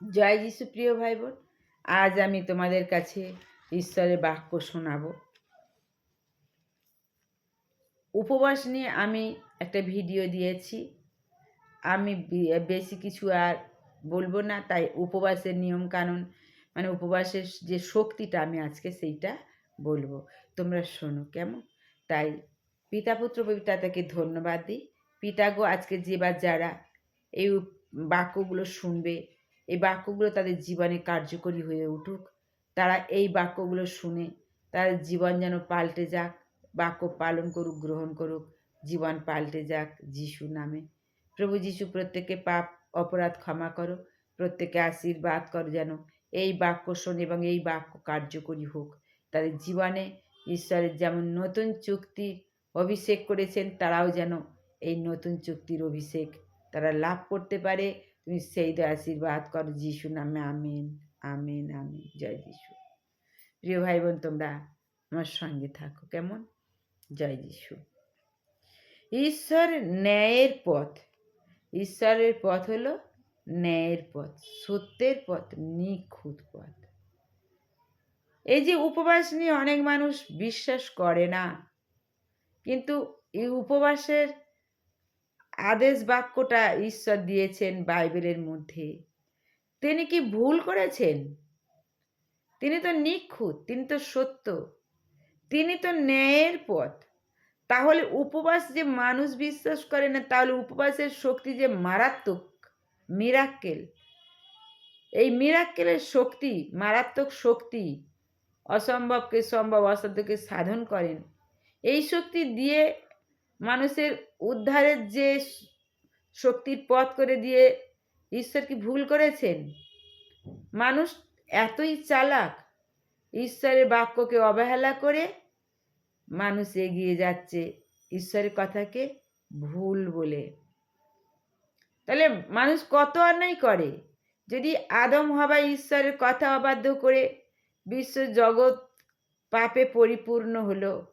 জয় যিশু প্রিয় ভাই বোন আজ আমি তোমাদের কাছে ঈশ্বরের বাক্য শোনাব। উপবাস নিয়ে আমি একটা ভিডিও দিয়েছি। আমি বেশি কিছু আর বলব না, তাই উপবাসের নিয়ম কানুন মানে উপবাসের যে শক্তিটা আমি আজকে সেইটা বলব। তোমরা শোনো কেমন? তাই পিতা পুত্র পিতাকে ধন্যবাদ দিই। পিতাগো, আজকে যে বা যারা এই বাক্যগুলো শুনবে এই বাক্যগুলো তাদের জীবনে কার্যকরী হয়ে উঠুক। তারা এই বাক্যগুলো শুনে তার জীবন যেন পাল্টে যাক। বাক্য পালন করুক, গ্রহণ করুক, জীবন পাল্টে যাক যিশু নামে। প্রভু যিশু প্রত্যেকে পাপ, অপরাধ ক্ষমা করো। প্রত্যেকে আশীর্বাদ করো যেন এই বাক্য শোনে এবং এই বাক্য কার্যকরী হোক। তাদের জীবনে ঈশ্বরের যেমন নতুন চুক্তি অভিষেক করেছেন, তারাও যেন এই নতুন চুক্তির অভিষেক তারা লাভ করতে পারে। তুমি সেই তো আশীর্বাদ করো, যিশু নামে আমিন আমিন, আমেন। জয় যিশু। প্রিয় ভাই বোন তোমরা আমার সঙ্গে থাকো, কেমন? জয় যিশু। ঈশ্বর ন্যায়ের পথ। ঈশ্বরের পথ হলো ন্যায়ের পথ, সত্যের পথ, নিখুঁত পথ। এই যে উপবাস নিয়ে অনেক মানুষ বিশ্বাস করে না, কিন্তু এই উপবাসের আদেশ বাক্যটা ঈশ্বর দিয়েছেন বাইবেলের মধ্যে। তিনি কি ভুল করেছেন? তিনি তো নিখুঁত, তিনি তো সত্য, তিনি তো ন্যায়ের পথ। তাহলে উপবাস যে মানুষ বিশ্বাস করে না, তাহলে উপবাসের শক্তি যে মারাত্মক মিরাক্কেল এই মিরাক্কেলের শক্তি, মারাত্মক শক্তি অসম্ভবকে সম্ভব, অসাধ্যকে সাধন করেন। এই শক্তি দিয়ে মানুষের উদ্ধারের যে শক্তির পথ করে দিয়ে ঈশ্বর কি ভুল করেছেন? মানুষ এতই চালাক, ঈশ্বরের বাক্যকে অবহেলা করে মানুষ এগিয়ে যাচ্ছে ঈশ্বরের কথাকে ভুল বলে। তাহলে মানুষ কত অন্যায় করে? যদি আদম হবা ঈশ্বরের কথা অবাধ্য করে বিশ্ব জগৎ পাপে পরিপূর্ণ হলো,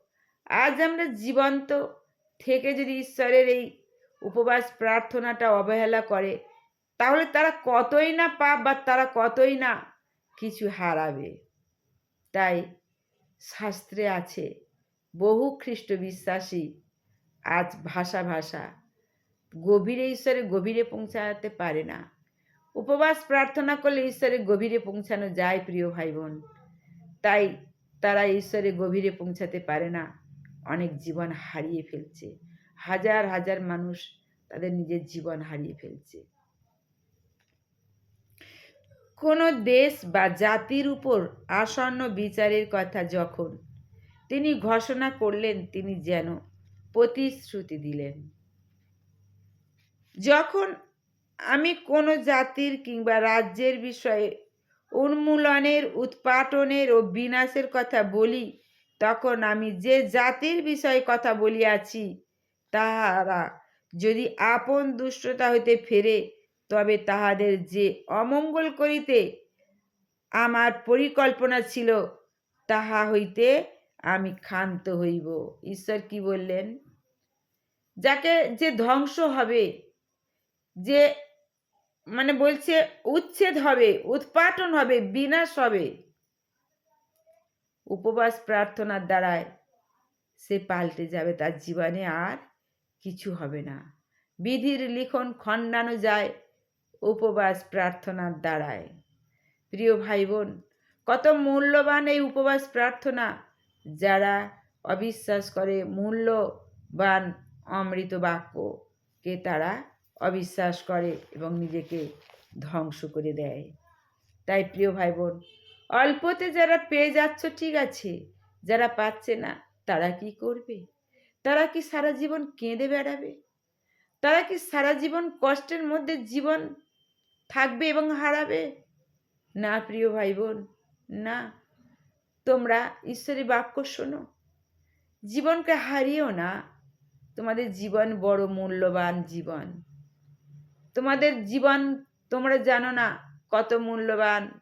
আজ আমরা জীবন্ত থেকে যদি ঈশ্বরের এই উপবাস প্রার্থনাটা অবহেলা করে, তাহলে তারা কতই না পাপ বা তারা কতই না কিছু হারাবে। তাই শাস্ত্রে আছে, বহু খ্রিস্ট বিশ্বাসী আজ ভাষা ভাষা গভীরে ঈশ্বরে গভীরে পৌঁছাতে পারে না। উপবাস প্রার্থনা করলে ঈশ্বরের গভীরে পৌঁছানো যায়, প্রিয় ভাই বোন। তাই তারা ঈশ্বরে গভীরে পৌঁছাতে পারে না। অনেক জীবন হারিয়ে ফেলছে। হাজার হাজার মানুষ তাদের নিজের জীবন হারিয়ে ফেলছে। কোনো দেশ বা জাতির উপর আসন্ন বিচারের কথা যখন তিনি ঘোষণা করলেন, তিনি যেন প্রতিশ্রুতি দিলেন। যখন আমি কোনো জাতির কিংবা রাজ্যের বিষয়ে উন্মূলনের, উৎপাটনের ও বিনাশের কথা বলি তখন আমি যে জাতির বিষয়ে কথা বলিয়াছি, তাহারা যদি আপন দুষ্টতা হইতে ফেরে, তবে তাহাদের যে অমঙ্গল করিতে আমার পরিকল্পনা ছিল, তাহা হইতে আমি ক্ষান্ত হইব। ঈশ্বর কি বললেন? যাকে যে ধ্বংস হবে, যে মানে বলছে উচ্ছেদ হবে, উৎপাটন হবে, বিনাশ হবে উপবাস প্রার্থনার দ্বারায় সে পাল্টে যাবে, তার জীবনে আর কিছু হবে না। বিধির লিখন খণ্ডানো যায় উপবাস প্রার্থনার দ্বারায়। প্রিয় ভাই বোন কত মূল্যবান এই উপবাস প্রার্থনা যারা অবিশ্বাস করে মূল্যবান অমৃত বাক্যকে তারা অবিশ্বাস করে এবং নিজেকে ধ্বংস করে দেয়। তাই প্রিয় ভাই বোন অল্পতে যারা পেয়ে যাচ্ছ, ঠিক আছে। যারা পাচ্ছে না, তারা কি করবে? তারা কি সারা জীবন কেঁদে বেড়াবে? তারা কি সারা জীবন কষ্টের মধ্যে জীবন থাকবে এবং হারাবে? না, প্রিয় ভাই বোন না। তোমরা ঈশ্বরের বাক্য শোনো। জীবনকে হারিও না, তোমাদের জীবন বড় মূল্যবান জীবন। তোমাদের জীবন তোমরা জানো না কত মূল্যবান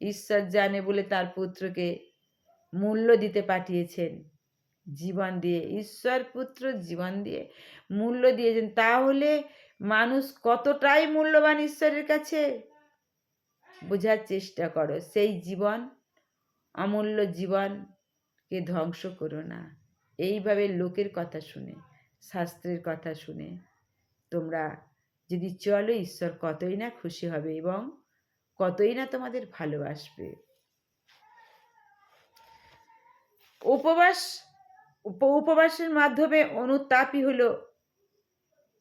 ঈশ্বর জানে বলে তার পুত্রকে মূল্য দিতে পাঠিয়েছেন জীবন দিয়ে। ঈশ্বর পুত্র জীবন দিয়ে মূল্য দিয়েছেন। তাহলে মানুষ কতটাই মূল্যবান ঈশ্বরের কাছে? বোঝার চেষ্টা করো। সেই জীবন, অমূল্য জীবনকে ধ্বংস করো না। এইভাবে লোকের কথা শুনে, শাস্ত্রের কথা শুনে তোমরা যদি চলো, ঈশ্বর কতই না খুশি হবে এবং কতই না তোমাদের ভালোবাসবে। উপবাস, উপ- উপবাসের মাধ্যমে অনুতাপই হলো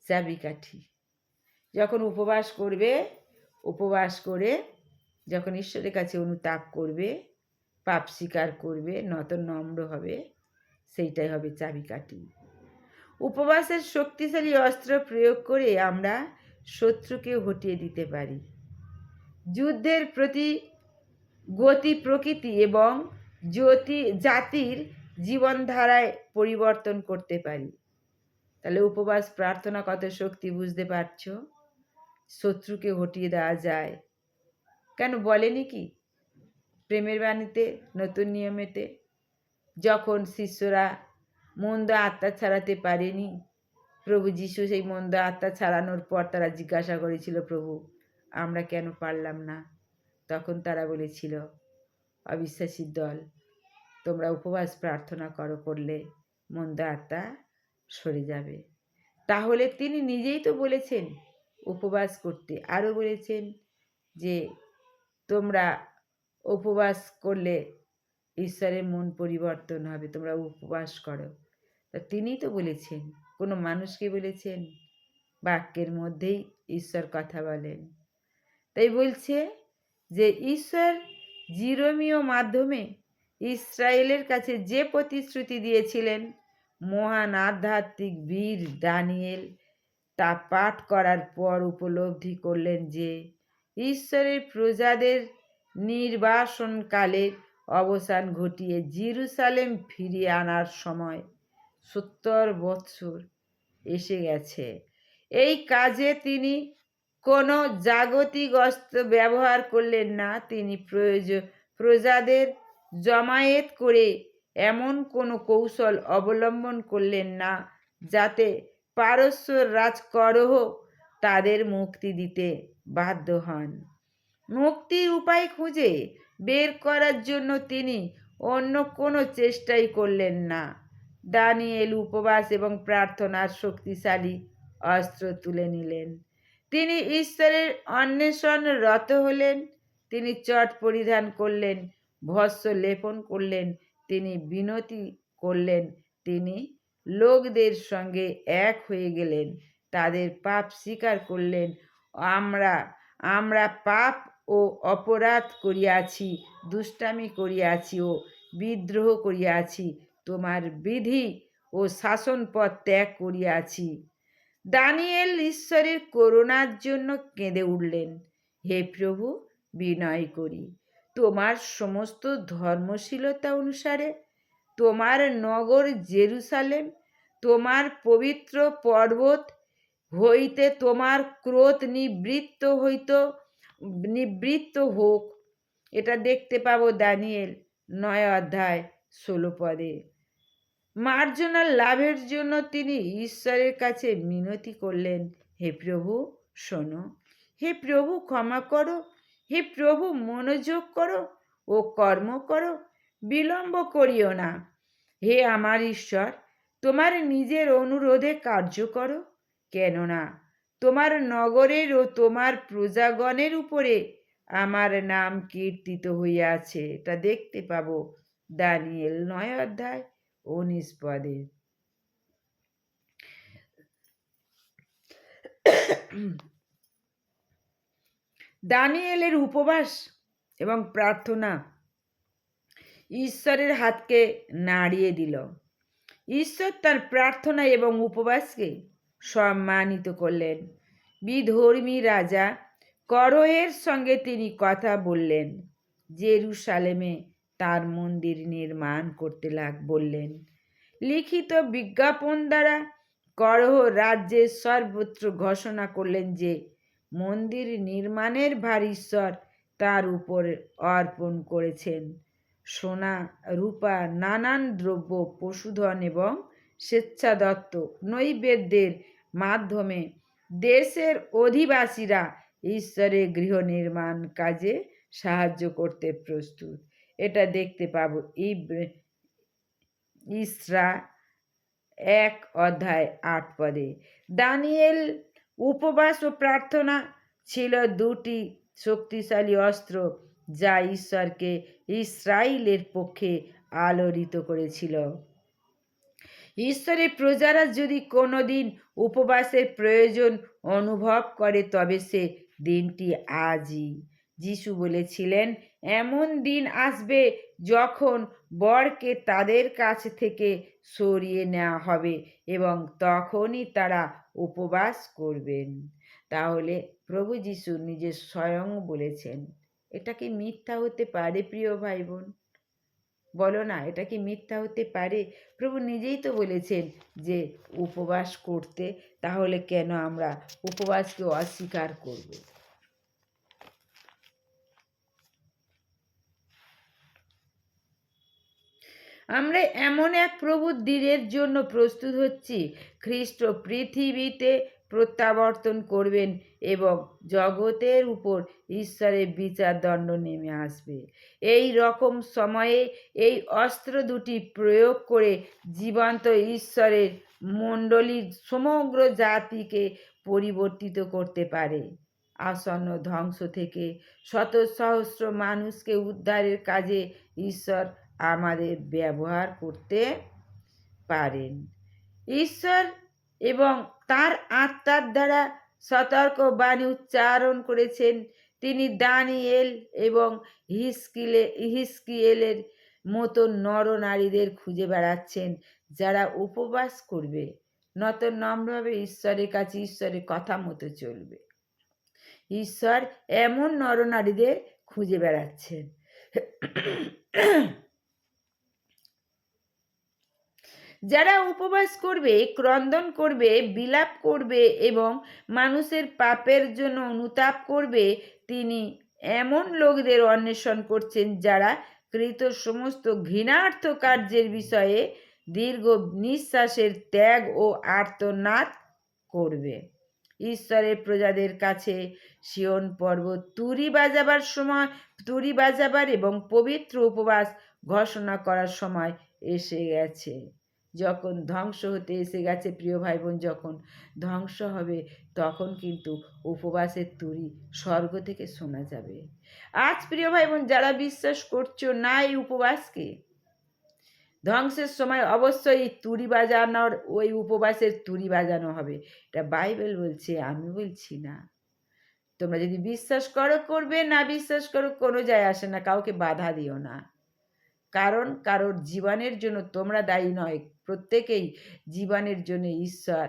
চাবিকাঠি। যখন উপবাস করবে, উপবাস করে যখন ঈশ্বরের কাছে অনুতাপ করবে, পাপ স্বীকার করবে, নত নম্র হবে, সেইটাই হবে চাবিকাঠি। উপবাসের শক্তিশালী অস্ত্র প্রয়োগ করে আমরা শত্রুকে হটিয়ে দিতে পারি। যুদ্ধের প্রতি গতি প্রকৃতি এবং জ্যোতি জাতির জীবনধারায় পরিবর্তন করতে পারি। তাহলে উপবাস, প্রার্থনা কত শক্তি বুঝতে পারছ? শত্রুকে হটিয়ে দেওয়া যায়। কেন বলেনি কি? প্রেমের বাণীতে, নতুন নিয়মেতে। যখন শিষ্যরা মন্দ আত্মা ছাড়াতে পারেনি, প্রভু যিশু সেই মন্দ আত্মা ছাড়ানোর পর তারা জিজ্ঞাসা করেছিল, প্রভু আমরা কেন পারলাম না? তখন তারা বলেছিল অবিশ্বাসীর দল, তোমরা উপবাস প্রার্থনা করো করলে মন্দ আত্মা সরে যাবে। তাহলে তিনি নিজেই তো বলেছেন, উপবাস করতে। আরও বলেছেন যে, তোমরা উপবাস করলে ঈশ্বরের মন পরিবর্তন হবে, তোমরা উপবাস করো। তা তিনিই তো বলেছেন। কোনো মানুষকে বলেছেন, বাক্যের মধ্যেই ঈশ্বর কথা বলেন। তাই বলছে যে ঈশ্বর জিরোমীয় মাধ্যমে ইসরায়েলের কাছে যে প্রতিশ্রুতি দিয়েছিলেন, মহান আধ্যাত্মিক বীর দানিয়েল, তা পাঠ করার পর উপলব্ধি করলেন যে ঈশ্বরের প্রজাদের নির্বাসনকালের অবসান ঘটিয়ে জিরুসালেম ফিরিয়ে আনার সময় সত্তর বৎসর এসে গেছে। এই কাজে তিনি কোনো জাগতিক অস্ত্র ব্যবহার করলেন না তিনি প্রয়োজন প্রজাদের জমায়েত করে এমন কোনো কৌশল অবলম্বন করলেন না যাতে পারস্য রাজকরহ তাদের মুক্তি দিতে বাধ্য হন। মুক্তির উপায় খুঁজে বের করার জন্য তিনি অন্য কোনো চেষ্টাই করলেন না। দানিয়েল উপবাস এবং প্রার্থনার শক্তিশালী অস্ত্র তুলে নিলেন। তিনি ঈশ্বরের অন্বেষণ রত হলেন, তিনি চট পরিধান করলেন ভস্য লেপন করলেন, তিনি বিনতি করলেন, তিনি লোকদের সঙ্গে এক হয়ে গেলেন, তাদের পাপ স্বীকার করলেন, আমরা আমরা পাপ ও অপরাধ করিয়াছি, দুষ্টামি করিয়াছি ও বিদ্রোহ করিয়াছি, তোমার বিধি ও শাসনপথ ত্যাগ করিয়াছি। দানিয়েল ঈশ্বরের করুণার জন্য কেঁদে উঠলেন। হে প্রভু, বিনয় করি। তোমার সমস্ত ধর্মশীলতা অনুসারে, তোমার নগর জেরুসালেম, তোমার পবিত্র পর্বত হইতে তোমার ক্রোধ নিবৃত্ত হইত, নিবৃত্ত হোক। এটা দেখতে পাবো দানিয়েল, নয় অধ্যায়, ষোলো পদে। মার্জনার লাভের জন্য তিনি ঈশ্বরের কাছে মিনতি করলেন, হে প্রভু, শোনো। হে প্রভু, ক্ষমা করো। হে প্রভু, মনোযোগ করো ও কর্ম করো। বিলম্ব করিও না। হে আমার ঈশ্বর, তোমার নিজের অনুরোধে কার্য করো। কেননা তোমার নগরের ও তোমার প্রজাগণের উপরে আমার নাম কীর্তিত হইয়াছে। এটা দেখতে পাবো। দানিয়েল নয় অধ্যায়। উনিশ পদে দানিয়েলের উপবাস এবং প্রার্থনা ঈশ্বরের হাতকে নাড়িয়ে দিল। ঈশ্বর তার প্রার্থনা এবং উপবাসকে সম্মানিত করলেন। বিধর্মী রাজা করহের সঙ্গে তিনি কথা বললেন। জেরুসালেমে তার মন্দির নির্মাণ করতে লাগ, বললেন। লিখিত বিজ্ঞাপন দ্বারা করহ রাজ্যের সর্বত্র ঘোষণা করলেন যে, মন্দির নির্মাণের ভার ঈশ্বর তার উপর অর্পণ করেছেন। সোনা, রূপা, নানান দ্রব্য, পশুধন এবং স্বেচ্ছাদত্ত নৈবেদ্যের মাধ্যমে দেশের অধিবাসীরা ঈশ্বরের গৃহ নির্মাণ কাজে সাহায্য করতে প্রস্তুত। এটা দেখতে পাবো। ইব্র- ইসরা এক অধ্যায় আট পদে। দানিয়েল উপবাস ও প্রার্থনা ছিল দুটি শক্তিশালী অস্ত্র যা ঈশ্বরকে ইসরায়েলের পক্ষে আলোড়িত করেছিল। ঈশ্বরের প্রজারা যদি কোনোদিন উপবাসের প্রয়োজন অনুভব করে, তবে সে দিনটি আজই যিশু বলেছিলেন, এমন দিন আসবে যখন বরকে তাদের কাছ থেকে সরিয়ে নেওয়া হবে এবং তখনই তারা উপবাস করবেন। তাহলে প্রভু যিশু নিজে স্বয়ং বলেছেন, এটা কি মিথ্যা হতে পারে, প্রিয় ভাই বোন বলো না, এটা কি মিথ্যা হতে পারে? প্রভু নিজেই তো বলেছেন যে উপবাস করতে, তাহলে কেন আমরা উপবাসকে অস্বীকার করব? আমরা এমন এক প্রভুর দিনের জন্য প্রস্তুত হচ্ছি। খ্রিস্ট পৃথিবীতে প্রত্যাবর্তন করবেন এবং জগতের উপর ঈশ্বরের বিচার দণ্ড নেমে আসবে। এই রকম সময়ে এই অস্ত্র দুটি প্রয়োগ করে জীবন্ত ঈশ্বরের মণ্ডলীর সমগ্র জাতিকে পরিবর্তিত করতে পারে। আসন্ন ধ্বংস থেকে শত সহস্র মানুষকে উদ্ধারের কাজে ঈশ্বর আমাদের ব্যবহার করতে পারেন। ঈশ্বর এবং তার আত্মার দ্বারা সতর্ক বাণী উচ্চারণ করেছেন। তিনি দানিয়েল এবং হিসকিলে, হিসকিয়েলের মতো নরনারীদের খুঁজে বেড়াচ্ছেন, যারা উপবাস করবে। নত নম্রভাবে ঈশ্বরের কাছে ঈশ্বরের কথা মতো চলবে। ঈশ্বর এমন নরনারীদের খুঁজে বেড়াচ্ছেন। যারা উপবাস করবে, ক্রন্দন করবে, বিলাপ করবে এবং মানুষের পাপের জন্য অনুতাপ করবে, তিনি এমন লোকদের অন্বেষণ করছেন যারা কৃত সমস্ত ঘৃণার্থ কার্যের বিষয়ে দীর্ঘ নিঃশ্বাসের ত্যাগ ও আর্তনাদ করবে। ঈশ্বরের প্রজাদের কাছে শিওন পর্বত তুরি বাজাবার সময়, তুরি বাজাবার এবং পবিত্র উপবাস ঘোষণা করার সময় এসে গেছে। যখন ধ্বংস হতে এসে গেছে প্রিয় ভাই বোন যখন ধ্বংস হবে, তখন কিন্তু উপবাসের তুরি স্বর্গ থেকে শোনা যাবে। আজ প্রিয় ভাই বোন যারা বিশ্বাস করছ না এই উপবাসকে, ধ্বংসের সময় অবশ্যই তুরি বাজানোর, ওই উপবাসের তুরি বাজানো হবে। এটা বাইবেল বলছে, আমি বলছি না। তোমরা যদি বিশ্বাস করো, করবে, না বিশ্বাস করো, কোনো যায় আসে না, কাউকে বাধা দিও না। কারণ, কারোর জীবনের জন্য তোমরা দায়ী নয় প্রত্যেকেই জীবনের জন্য ঈশ্বর।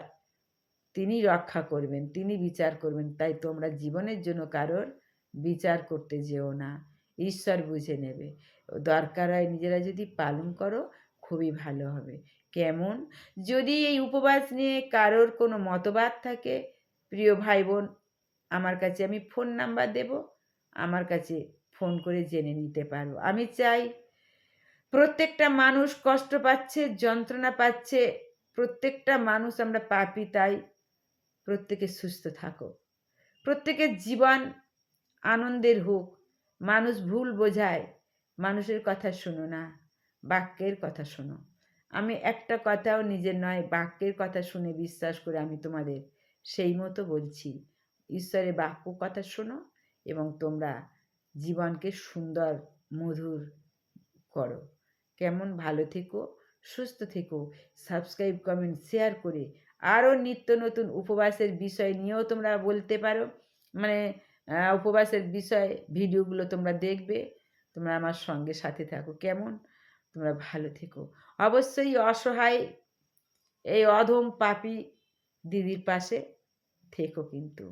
তিনি রক্ষা করবেন, তিনি বিচার করবেন। তাই তোমরা জীবনের জন্য কারোর বিচার করতে যেও না। ঈশ্বর বুঝে নেবে। দরকার হয় নিজেরা যদি পালন করো, খুবই ভালো হবে। কেমন? যদি এই উপবাস নিয়ে কারোর কোনো মতবাদ থাকে, প্রিয় ভাই বোন আমার কাছে আমি ফোন নাম্বার দেব। আমার কাছে ফোন করে জেনে নিতে পারো। আমি চাই প্রত্যেকটা মানুষ কষ্ট পাচ্ছে, যন্ত্রণা পাচ্ছে, প্রত্যেকটা মানুষ আমরা পাপি, তাই প্রত্যেকে সুস্থ থাকো প্রত্যেকের জীবন আনন্দের হোক, মানুষ ভুল বোঝায়, মানুষের কথা শোনো না, বাক্যের কথা শোনো। আমি একটা কথাও নিজের নয়, বাক্যের কথা শুনে বিশ্বাস করে আমি তোমাদের সেই মতো বলছি। ঈশ্বরের বাক্য কথা শোনো এবং তোমরা জীবনকে সুন্দর, মধুর করো। কেমন ভালো থেকো, সুস্থ থেকো। সাবস্ক্রাইব, কমেন্ট, শেয়ার করে আরও নিত্য নতুন উপবাসের বিষয় নিয়েও তোমরা বলতে পারো। মানে উপবাসের বিষয় ভিডিওগুলো তোমরা দেখবে। তোমরা আমার সঙ্গে সাথে থাকো। কেমন? তোমরা ভালো থেকো। অবশ্যই অসহায়, এই অধম পাপি দিদির পাশে থেকো কিন্তু।